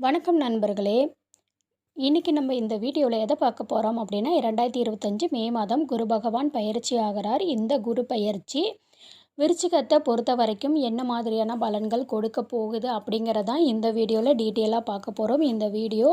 வணக்கம் நண்பர்களே. இன்றைக்கி நம்ம இந்த வீடியோவில் எதை பார்க்க போகிறோம் அப்படின்னா இரண்டாயிரத்தி இருபத்தஞ்சி மே மாதம் குரு பகவான் பயிற்சி ஆகிறார். இந்த குரு பயிற்சி விருச்சிகத்தை பொறுத்த வரைக்கும் என்ன மாதிரியான பலன்கள் கொடுக்க போகுது அப்படிங்கிறதான் இந்த வீடியோவில் டீட்டெயிலாக பார்க்க போகிறோம் இந்த வீடியோ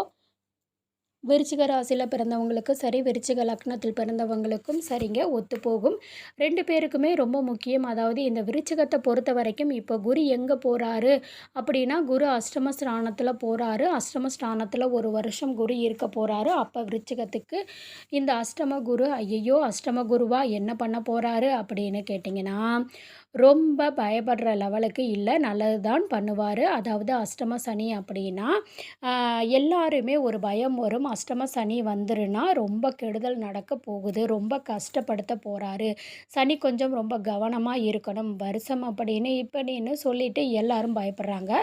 விருச்சிக ராசியில் பிறந்தவங்களுக்கு சரி விருச்சிக லக்னத்தில் பிறந்தவங்களுக்கும் சரிங்க ஒத்து போகும். ரெண்டு பேருக்குமே ரொம்ப முக்கியம். அதாவது இந்த விருச்சிகத்தை பொறுத்த வரைக்கும் இப்போ குரு எங்கே போகிறாரு அப்படின்னா குரு அஷ்டம ஸ்தானத்தில் போகிறாரு அஷ்டம ஸ்தானத்தில் ஒரு வருஷம் குரு இருக்க போகிறாரு அப்போ விருச்சிகத்துக்கு இந்த அஷ்டம குரு ஐயையோ அஷ்டம குருவா என்ன பண்ண போகிறாரு அப்படின்னு கேட்டிங்கன்னா ரொம்ப பயப்படுற லெவலுக்கு இல்லை. நல்லது தான் பண்ணுவார். அதாவது அஷ்டம சனி அப்படின்னா எல்லாருமே ஒரு பயம் வரும். அஷ்டம சனி வந்துருன்னா ரொம்ப கெடுதல் நடக்க போகுது. ரொம்ப கஷ்டப்படுத்த போகிறாரு சனி கொஞ்சம் ரொம்ப கவனமாக இருக்கணும். வருஷம் அப்படின்னு இப்படின்னு சொல்லிட்டு எல்லாரும் பயப்படுறாங்க.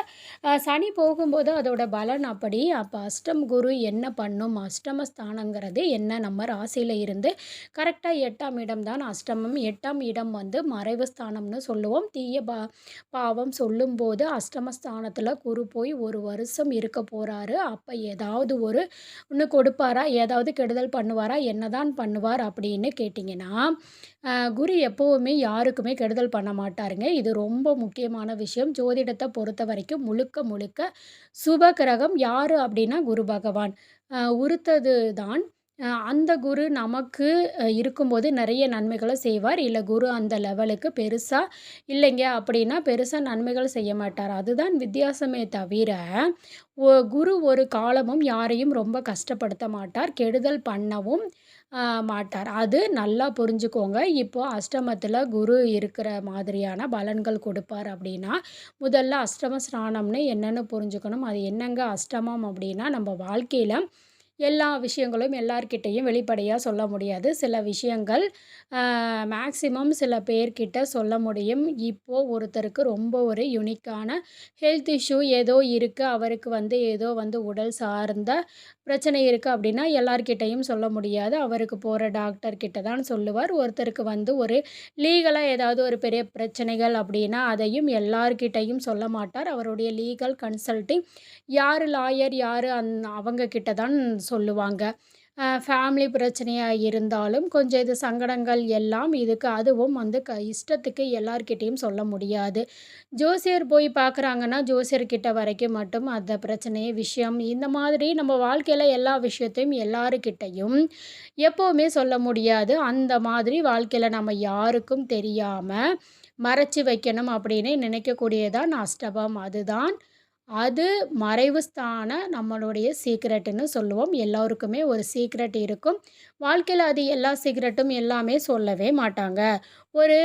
சனி போகும்போது அதோட பலன் அப்படி. அப்போ அஷ்டம் குரு என்ன பண்ணும்? அஷ்டம ஸ்தானங்கிறது என்ன? நம்ம ராசியில் இருந்து கரெக்டாக எட்டாம் இடம் தான் அஷ்டமம். எட்டாம் இடம் வந்து மறைவு ஸ்தானம்னு சொல்லுவோம். தீய பா பாவம் சொல்லும்போது அஷ்டமஸ்தானத்தில் குரு போய் ஒரு வருஷம் இருக்க போகிறாரு அப்போ ஏதாவது ஒரு ஒன்று கொடுப்பாரா? ஏதாவது கெடுதல் பண்ணுவாரா? என்னதான் பண்ணுவார் அப்படின்னு கேட்டிங்கன்னா குரு எப்போவுமே யாருக்குமே கெடுதல் பண்ண மாட்டாருங்க. இது ரொம்ப முக்கியமான விஷயம். ஜோதிடத்தை பொறுத்த வரைக்கும் முழுக்க முழுக்க சுப கிரகம் யார் அப்படின்னா குரு பகவான். உறுத்தது தான் அந்த குரு நமக்கு இருக்கும்போது நிறைய நன்மைகளை செய்வார். இல்லை குரு அந்த லெவலுக்கு பெருசாக இல்லைங்க அப்படின்னா பெருசாக நன்மைகள் செய்ய மாட்டார். அதுதான் வித்தியாசமே தவிர குரு ஒரு காலமும் யாரையும் ரொம்ப கஷ்டப்படுத்த மாட்டார். கெடுதல் பண்ணவும் மாட்டார். அது நல்லா புரிஞ்சுக்கோங்க. இப்போது அஷ்டமத்தில் குரு இருக்கிற மாதிரியான பலன்கள் கொடுப்பார் அப்படின்னா முதல்ல அஷ்டம ஸ்நானம்னு என்னென்னு புரிஞ்சுக்கணும். அது என்னங்க அஷ்டமம் அப்படின்னா நம்ம வாழ்க்கையில் எல்லா விஷயங்களும் எல்லார்கிட்டேயும் வெளிப்படையாக சொல்ல முடியாது. சில விஷயங்கள் மேக்ஸிமம் சில பேர்கிட்ட சொல்ல முடியும். இப்போது ஒருத்தருக்கு ரொம்ப ஒரு யுனிக்கான ஹெல்த் இஷ்யூ ஏதோ இருக்குது அவருக்கு வந்து ஏதோ வந்து உடல் சார்ந்த பிரச்சனை இருக்குது அப்படின்னா எல்லார்கிட்டையும் சொல்ல முடியாது. அவருக்கு போகிற டாக்டர்கிட்ட தான் சொல்லுவார். ஒருத்தருக்கு வந்து ஒரு லீகலாக ஏதாவது ஒரு பெரிய பிரச்சனைகள் அப்படின்னா அதையும் எல்லார்கிட்டையும் சொல்ல மாட்டார். அவருடைய லீகல் கன்சல்ட்டிங் யார் லாயர் யார் அந் அவங்க கிட்ட தான் சொல்லுவாங்க. ஃபேமிலி பிரச்சனையாக இருந்தாலும் கொஞ்சம் இது சங்கடங்கள் எல்லாம் இதுக்கு அதுவும் வந்து க இஷ்டத்துக்கு எல்லார்கிட்டேயும் சொல்ல முடியாது. ஜோசியர் போய் பார்க்குறாங்கன்னா ஜோசியர்கிட்ட வரைக்கும் மட்டும் அந்த பிரச்சனை விஷயம். இந்த மாதிரி நம்ம வாழ்க்கையில் எல்லா விஷயத்தையும் எல்லாருக்கிட்டையும் எப்போவுமே சொல்ல முடியாது. அந்த மாதிரி வாழ்க்கையில் நம்ம யாருக்கும் தெரியாமல் மறைச்சி வைக்கணும் அப்படின்னு நினைக்கக்கூடியதான் அஷ்டபம் அதுதான் அது மறைவு ஸ்தான நம்மளுடைய சீக்ரெட்டுன்னு சொல்லுவோம். எல்லோருக்குமே ஒரு சீக்ரெட் இருக்கும். வாழ்க்கையில் அது எல்லா சீக்ரெட்டும் எல்லாமே சொல்லவே மாட்டாங்க. ஒரு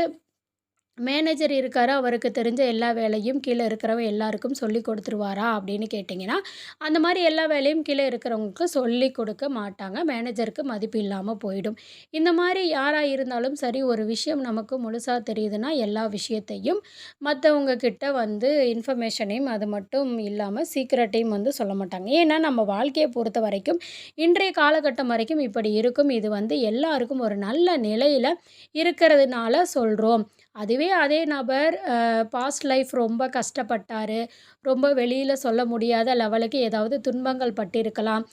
மேனேஜர் இருக்கார்? அவருக்கு தெரிஞ்ச எல்லா வேலையும் கீழே இருக்கிறவங்க எல்லாருக்கும் சொல்லி கொடுத்துருவாரா? அப்படின்னு கேட்டிங்கன்னா அந்த மாதிரி எல்லா வேலையும் கீழே இருக்கிறவங்களுக்கு சொல்லி கொடுக்க மாட்டாங்க. மேனேஜருக்கு மதிப்பு இல்லாமல் போயிடும். இந்த மாதிரி யாராக இருந்தாலும் சரி ஒரு விஷயம் நமக்கு முழுசாக தெரியுதுன்னா எல்லா விஷயத்தையும் மற்றவங்க கிட்ட வந்து இன்ஃபர்மேஷனையும் அது மட்டும் இல்லாமல் சீக்கிரட்டையும் வந்து சொல்ல மாட்டாங்க. ஏன்னா நம்ம வாழ்க்கையை பொறுத்த வரைக்கும் இன்றைய காலகட்டம் வரைக்கும் இப்படி இருக்கும். இது வந்து எல்லாருக்கும் ஒரு நல்ல நிலையில் இருக்கிறதுனால சொல்கிறோம் அதுவே அதே நபர் பாஸ்ட் லைஃப் ரொம்ப கஷ்டப்பட்டார். ரொம்ப வெளியில் சொல்ல முடியாத லெவலுக்கு ஏதாவது துன்பங்கள் பட்டிருக்கலாம்.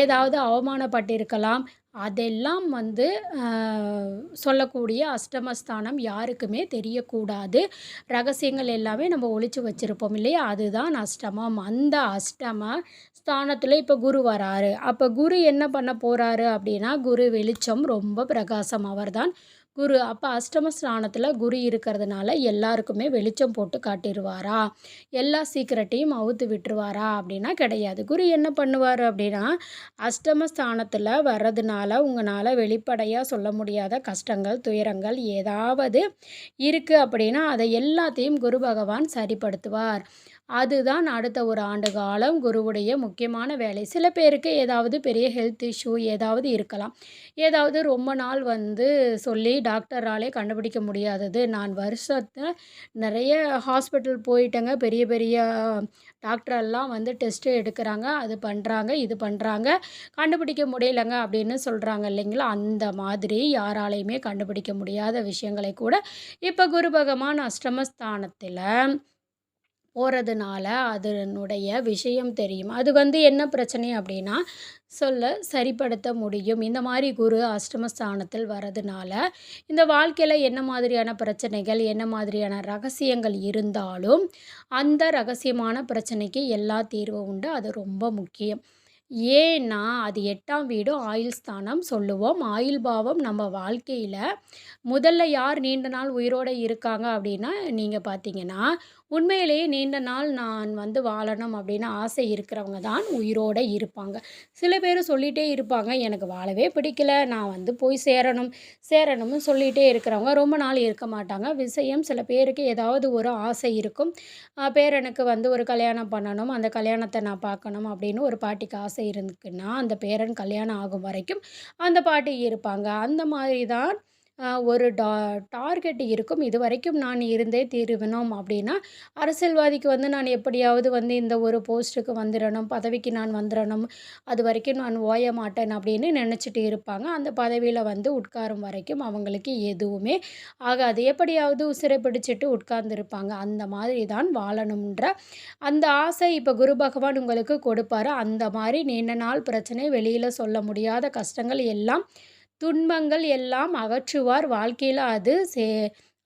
ஏதாவது அவமானப்பட்டிருக்கலாம். அதெல்லாம் வந்து சொல்லக்கூடிய அஷ்டமஸ்தானம் யாருக்குமே தெரியக்கூடாது. ரகசியங்கள் எல்லாமே நம்ம ஒழிச்சு வச்சுருப்போம் இல்லையா? அதுதான் அஷ்டமம். அந்த அஷ்டம ஸ்தானத்தில் இப்போ குரு வராரு. அப்போ குரு என்ன பண்ண போகிறாரு அப்படின்னா குரு வெளிச்சம் ரொம்ப பிரகாசம். அவர்தான் குரு அப்போ அஷ்டம ஸ்நானத்தில் குரு இருக்கிறதுனால எல்லாருக்குமே வெளிச்சம் போட்டு காட்டிடுவாரா எல்லா சீக்கிரட்டையும் அவுத்து விட்டுருவாரா? அப்படின்னா கிடையாது. குரு என்ன பண்ணுவார் அப்படின்னா அஷ்டம ஸ்தானத்தில் வர்றதுனால உங்களால் வெளிப்படையாக சொல்ல முடியாத கஷ்டங்கள் துயரங்கள் ஏதாவது இருக்குது அப்படின்னா அதை எல்லாத்தையும் குரு பகவான் சரிப்படுத்துவார். அதுதான் அடுத்த ஒரு ஆண்டு காலம் குருவுடைய முக்கியமான வேலை. சில பேருக்கு ஏதாவது பெரிய ஹெல்த் இஷ்யூ ஏதாவது இருக்கலாம். ஏதாவது ரொம்ப நாள் வந்து சொல்லி டாக்டராலே கண்டுபிடிக்க முடியாதது. நான் வருஷத்தில் நிறைய ஹாஸ்பிட்டல் போயிட்டேங்க. பெரிய பெரிய டாக்டரெல்லாம் வந்து டெஸ்ட்டு எடுக்கிறாங்க. அது பண்ணுறாங்க இது பண்ணுறாங்க கண்டுபிடிக்க முடியலைங்க அப்படின்னு சொல்கிறாங்க இல்லைங்களா? அந்த மாதிரி யாராலையுமே கண்டுபிடிக்க முடியாத விஷயங்களை கூட இப்போ குரு பகவான் அஷ்டமஸ்தானத்தில் போகிறதுனால அதனுடைய விஷயம் தெரியும். அது வந்து என்ன பிரச்சனை அப்படின்னா சொல்ல சரிப்படுத்த முடியும். இந்த மாதிரி குரு அஷ்டமஸ்தானத்தில் வரதுனால இந்த வாழ்க்கையில் என்ன மாதிரியான பிரச்சனைகள் என்ன மாதிரியான ரகசியங்கள் இருந்தாலும் அந்த ரகசியமான பிரச்சனைக்கு எல்லா தீர்வும் உண்டு. அது ரொம்ப முக்கியம். ஏன்னா அது எட்டாம் வீடும் ஆயுள் ஸ்தானம் சொல்லுவோம். ஆயுள் பாவம் நம்ம வாழ்க்கையில் முதல்ல யார் நீண்ட நாள் உயிரோடு இருக்காங்க அப்படின்னா நீங்கள் பார்த்தீங்கன்னா உண்மையிலேயே நீண்ட நாள் நான் வந்து வாழணும் அப்படின்னு ஆசை இருக்கிறவங்க தான் உயிரோடு இருப்பாங்க. சில பேர் சொல்லிகிட்டே இருப்பாங்க எனக்கு வாழவே பிடிக்கல நான் வந்து போய் சேரணும் சேரணும்னு சொல்லிகிட்டே இருக்கிறவங்க ரொம்ப நாள் இருக்க மாட்டாங்க. விஷயம் சில பேருக்கு ஏதாவது ஒரு ஆசை இருக்கும். பேரனுக்கு வந்து ஒரு கல்யாணம் பண்ணணும் அந்த கல்யாணத்தை நான் பார்க்கணும் அப்படின்னு ஒரு பாட்டிக்கு ஆசை இருக்குன்னா அந்த பேரன் கல்யாணம் ஆகும் வரைக்கும் அந்த பாட்டி இருப்பாங்க. அந்த மாதிரி தான் ஒரு டா டார்கெட் இருக்கும். இது வரைக்கும் நான் இருந்தே தீருவினோம் அப்படின்னா அரசியல்வாதிக்கு வந்து நான் எப்படியாவது வந்து இந்த ஒரு போஸ்ட்டுக்கு வந்துடணும் பதவிக்கு நான் வந்துடணும் அது வரைக்கும் நான் ஓய மாட்டேன் அப்படின்னு நினச்சிட்டு இருப்பாங்க. அந்த பதவியில் வந்து உட்காரும் வரைக்கும் அவங்களுக்கு எதுவுமே ஆகாது. எப்படியாவது உசிரை பிடிச்சிட்டு உட்கார்ந்துருப்பாங்க. அந்த மாதிரி தான் வாழணுன்ற அந்த ஆசை இப்போ குரு பகவான் உங்களுக்கு கொடுப்பாரு. அந்த மாதிரி நீண்ட நாள் பிரச்சனை வெளியில் சொல்ல முடியாத கஷ்டங்கள் எல்லாம் துன்பங்கள் எல்லாம் அகற்றுவார் வாழ்க்கையில். அது சே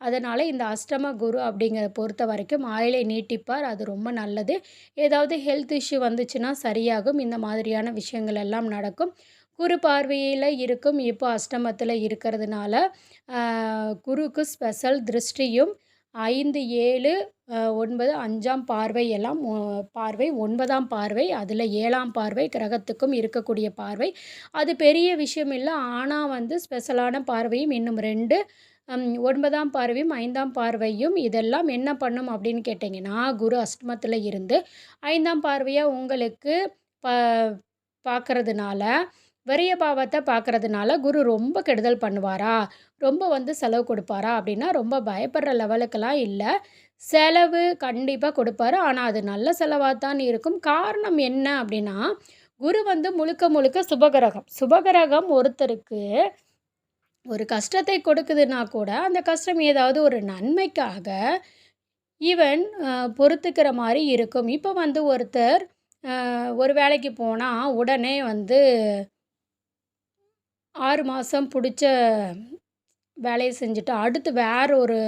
அதனால் இந்த அஷ்டம குரு அப்படிங்கிற பொறுத்த வரைக்கும் ஆயிலை நீட்டிப்பார். அது ரொம்ப நல்லது. ஏதாவது ஹெல்த் இஷ்யூ வந்துச்சுன்னா சரியாகும். இந்த மாதிரியான விஷயங்கள் எல்லாம் நடக்கும். குரு பார்வையில் இருக்கும். இப்போ அஷ்டமத்தில் இருக்கிறதுனால குருக்கு ஸ்பெஷல் திருஷ்டியும் ஐந்து ஏழு ஒன்பது அஞ்சாம் பார்வை எல்லாம் பார்வை ஒன்பதாம் பார்வை அதில் ஏழாம் பார்வை கிரகத்துக்கும் இருக்கக்கூடிய பார்வை. அது பெரிய விஷயம் இல்லை. ஆனால் வந்து ஸ்பெஷலான பார்வையும் இன்னும் ரெண்டு ஒன்பதாம் பார்வையும் ஐந்தாம் பார்வையும் இதெல்லாம் என்ன பண்ணும் அப்படின்னு கேட்டிங்கன்னா குரு அஷ்டமத்தில் இருந்து ஐந்தாம் பார்வையாக உங்களுக்கு ப பார்க்கறதுனால விரைய பாவத்தை பார்க்குறதுனால குரு ரொம்ப கெடுதல் பண்ணுவாரா? ரொம்ப வந்து செலவு கொடுப்பாரா? அப்படின்னா ரொம்ப பயப்படுற லெவலுக்கெல்லாம் இல்லை. செலவு கண்டிப்பாக கொடுப்பாரு. ஆனால் அது நல்ல செலவாக தான் இருக்கும். காரணம் என்ன அப்படின்னா குரு வந்து முழுக்க முழுக்க சுபகிரகம். சுபகிரகம் ஒருத்தருக்கு ஒரு கஷ்டத்தை கொடுக்குதுன்னா கூட அந்த கஷ்டம் ஏதாவது ஒரு நன்மைக்காக ஈவன் பொறுத்துக்கிற மாதிரி இருக்கும். இப்போ வந்து ஒருத்தர் ஒரு வேலைக்கு போனால் உடனே வந்து ஆறு மாதம் பிடிச்ச வேலையை செஞ்சுட்டு அடுத்து வேற ஒரு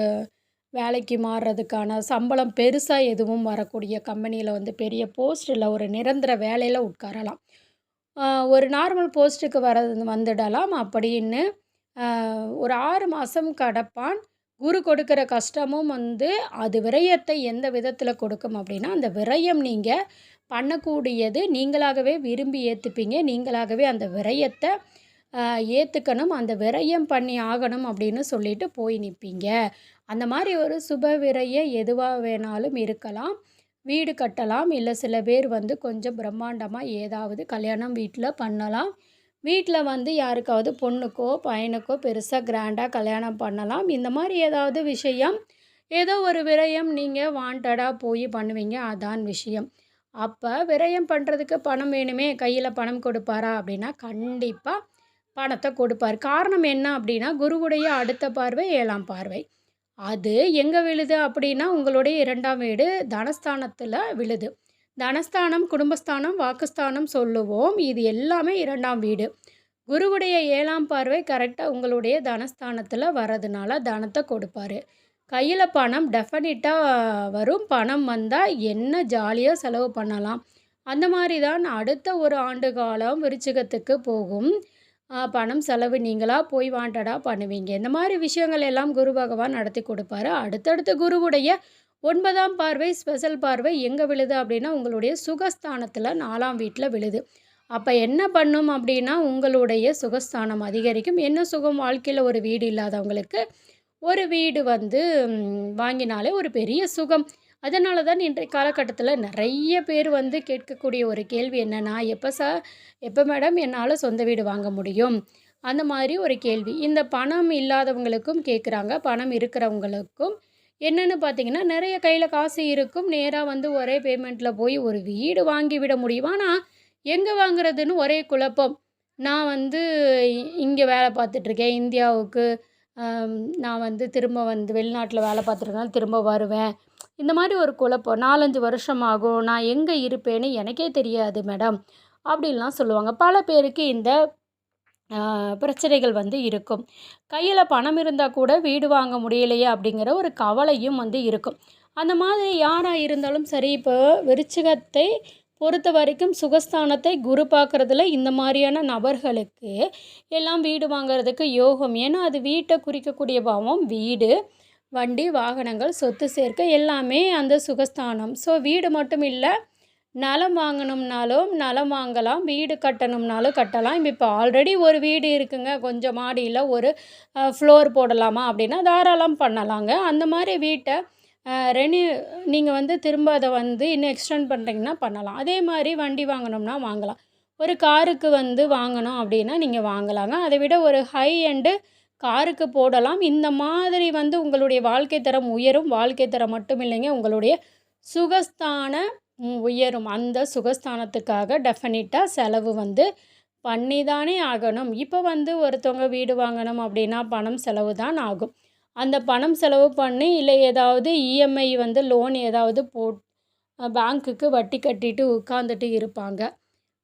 வேலைக்கு மாறுறதுக்கான சம்பளம் பெருசாக எதுவும் வரக்கூடிய கம்பெனியில் வந்து பெரிய போஸ்ட்டில் ஒரு நிரந்தர வேலையில் உட்காரலாம். ஒரு நார்மல் போஸ்ட்டுக்கு வர வந்துடலாம். அப்படின்னு ஒரு ஆறு மாதம் கடப்பான். குரு கொடுக்குற கஷ்டமும் வந்து அது விரயத்தை எந்த விதத்தில் கொடுக்கும் அப்படின்னா அந்த விரயம் நீங்கள் பண்ணக்கூடியது நீங்களாகவே விரும்பி ஏற்றுப்பீங்க நீங்களாகவே அந்த விரயத்தை ஏற்றுக்கணும் அந்த விரயம் பண்ணி ஆகணும் அப்படின்னு சொல்லிட்டு போய் நிற்பீங்க அந்த மாதிரி ஒரு சுப விரயம் எதுவாக வேணாலும் இருக்கலாம். வீடு கட்டலாம் இல்லை சில பேர் வந்து கொஞ்சம் பிரம்மாண்டமாக ஏதாவது கல்யாணம் வீட்டில் பண்ணலாம். வீட்டில் வந்து யாருக்காவது பொண்ணுக்கோ பையனுக்கோ பெருசாக கிராண்டாக கல்யாணம் பண்ணலாம். இந்த மாதிரி ஏதாவது விஷயம் ஏதோ ஒரு விரயம் நீங்கள் வாண்டடாக போய் பண்ணுவீங்க. அதான் விஷயம். அப்போ விரயம் பண்ணுறதுக்கு பணம் வேணுமே கையில் பணம் கொடுப்பாரா அப்படின்னா கண்டிப்பாக பணத்தை கொடுப்பார். காரணம் என்ன அப்படின்னா குருவுடைய அடுத்த பார்வை ஏழாம் பார்வை. அது எங்கே விழுது அப்படின்னா உங்களுடைய இரண்டாம் வீடு தனஸ்தானத்தில் விழுது. தனஸ்தானம் குடும்பஸ்தானம் வாக்குஸ்தானம் சொல்லுவோம். இது எல்லாமே இரண்டாம் வீடு. குருவுடைய ஏழாம் பார்வை கரெக்டாக உங்களுடைய தனஸ்தானத்தில் வர்றதுனால தனத்தை கொடுப்பார். கையில் பணம் டெஃபினட்டாக வரும். பணம் வந்தால் என்ன ஜாலியாக செலவு பண்ணலாம். அந்த மாதிரி தான் அடுத்த ஒரு ஆண்டு காலம் விருச்சிகத்துக்கு போகும். பணம் செலவு நீங்களாக போய் வாண்டடாக பண்ணுவீங்க. இந்த மாதிரி விஷயங்கள் எல்லாம் குரு பகவான் நடத்தி கொடுப்பாரு. அடுத்தடுத்து குருவுடைய ஒன்பதாம் பார்வை ஸ்பெஷல் பார்வை எங்கே விழுது அப்படின்னா உங்களுடைய சுகஸ்தானத்தில் நாலாம் வீட்டில் விழுது. அப்போ என்ன பண்ணும் அப்படின்னா உங்களுடைய சுகஸ்தானம் அதிகரிக்கும். என்ன சுகம்? வாழ்க்கையில் ஒரு வீடு இல்லாதவங்களுக்கு ஒரு வீடு வந்து வாங்கினாலே ஒரு பெரிய சுகம். அதனால தான் இன்றைய காலகட்டத்தில் நிறைய பேர் வந்து கேட்கக்கூடிய ஒரு கேள்வி என்னென்னா எப்போ சார் எப்போ மேடம் என்னால் சொந்த வீடு வாங்க முடியும்? அந்த மாதிரி ஒரு கேள்வி. இந்த பணம் இல்லாதவங்களுக்கும் கேட்குறாங்க பணம் இருக்கிறவங்களுக்கும். என்னென்னு பார்த்தீங்கன்னா நிறைய கையில் காசு இருக்கும். நேராக வந்து ஒரே பேமெண்ட்டில் போய் ஒரு வீடு வாங்கி விட முடியும். ஆனால் எங்கே வாங்குறதுன்னு ஒரே குழப்பம். நான் வந்து இங்கே வேலை பார்த்துட்ருக்கேன். இந்தியாவுக்கு நான் வந்து திரும்ப வந்து வெளிநாட்டில் வேலை பார்த்துருக்கனால திரும்ப வருவேன். இந்த மாதிரி ஒரு குழப்பம் நாலஞ்சு வருஷம் ஆகும் நான் எங்கே இருப்பேன்னு எனக்கே தெரியாது மேடம். அப்படின்லாம் சொல்லுவாங்க. பல பேருக்கு இந்த பிரச்சனைகள் வந்து இருக்கும். கையில் பணம் இருந்தால் கூட வீடு வாங்க முடியலையே அப்படிங்கிற ஒரு கவலையும் வந்து இருக்கும். அந்த மாதிரி யாராக இருந்தாலும் சரி இப்போ விருச்சிகத்தை பொறுத்த வரைக்கும் சுகஸ்தானத்தை குரு பார்க்குறதுல இந்த மாதிரியான நபர்களுக்கு எல்லாம் வீடு வாங்கிறதுக்கு யோகம். ஏன்னா அது வீட்டை குறிக்கக்கூடிய பாவம் வீடு. வண்டி வாகனங்கள் சொத்து சேர்க்கை எல்லாமே அந்த சுகஸ்தானம். ஸோ வீடு மட்டும் இல்லை நிலம் வாங்கணும்னாலும் நிலம் வாங்கலாம் வீடு கட்டணும்னாலும் கட்டலாம். இப்போ ஆல்ரெடி ஒரு வீடு இருக்குங்க கொஞ்சம் மாடியில் ஒரு ஃப்ளோர் போடலாமா அப்படின்னா தாராளம் பண்ணலாங்க. அந்த மாதிரி வீட்டை ரெனியூ நீங்கள் வந்து திரும்ப அதை வந்து இன்னும் எக்ஸ்டெண்ட் பண்ணுறீங்கன்னா பண்ணலாம். அதே மாதிரி வண்டி வாங்கணும்னா வாங்கலாம். ஒரு காருக்கு வந்து வாங்கணும் அப்படின்னா நீங்கள் வாங்கலாங்க. அதை விட ஒரு ஹை எண்டு காருக்கு போடலாம். இந்த மாதிரி வந்து உங்களுடைய வாழ்க்கை தரம் உயரும். வாழ்க்கை தரம் மட்டும் இல்லைங்க உங்களுடைய சுகஸ்தான உயரும். அந்த சுகஸ்தானத்துக்காக டெஃபினட்டாக செலவு வந்து பண்ணி தானே ஆகணும். இப்போ வந்து ஒருத்தவங்க வீடு வாங்கணும் அப்படின்னா பணம் செலவு தான் ஆகும். அந்த பணம் செலவு பண்ணி இல்லை ஏதாவது இஎம்ஐ வந்து லோன் ஏதாவது போட் பேங்க்குக்கு வட்டி கட்டிட்டு உட்காந்துட்டு இருப்பாங்க.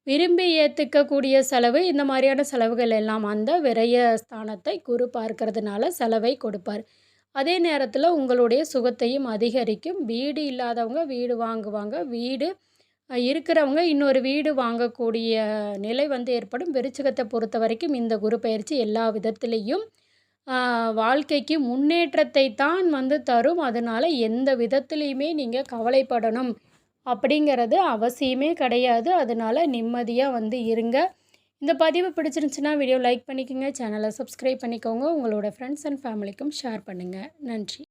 விரும்பி ஏற்றுக்கக்கூடிய செலவு இந்த மாதிரியான செலவுகள் எல்லாம் அந்த விரய ஸ்தானத்தை குரு பார்க்கறதுனால செலவை கொடுப்பார். அதே நேரத்தில் உங்களுடைய சுகத்தையும் அதிகரிக்கும். வீடு இல்லாதவங்க வீடு வாங்குவாங்க. வீடு இருக்கிறவங்க இன்னொரு வீடு வாங்கக்கூடிய நிலை வந்து ஏற்படும். விருச்சிகத்தை பொறுத்த வரைக்கும் இந்த குரு பயிற்சி எல்லா விதத்திலையும் வாழ்க்கைக்கு முன்னேற்றத்தை தான் வந்து தரும். அதனால் எந்த விதத்துலேயுமே நீங்கள் கவலைப்படணும். அப்படிங்கிறது அவசியமே கிடையாது. அதனால் நிம்மதியாக வந்து இருங்க. இந்த பதிவு பிடிச்சிருந்துச்சுன்னா வீடியோ லைக் பண்ணிக்கோங்க. சேனலை சப்ஸ்கிரைப் பண்ணிக்கோங்க. உங்களோட ஃப்ரெண்ட்ஸ் அண்ட் ஃபேமிலிக்கும் ஷேர் பண்ணுங்கள் நன்றி.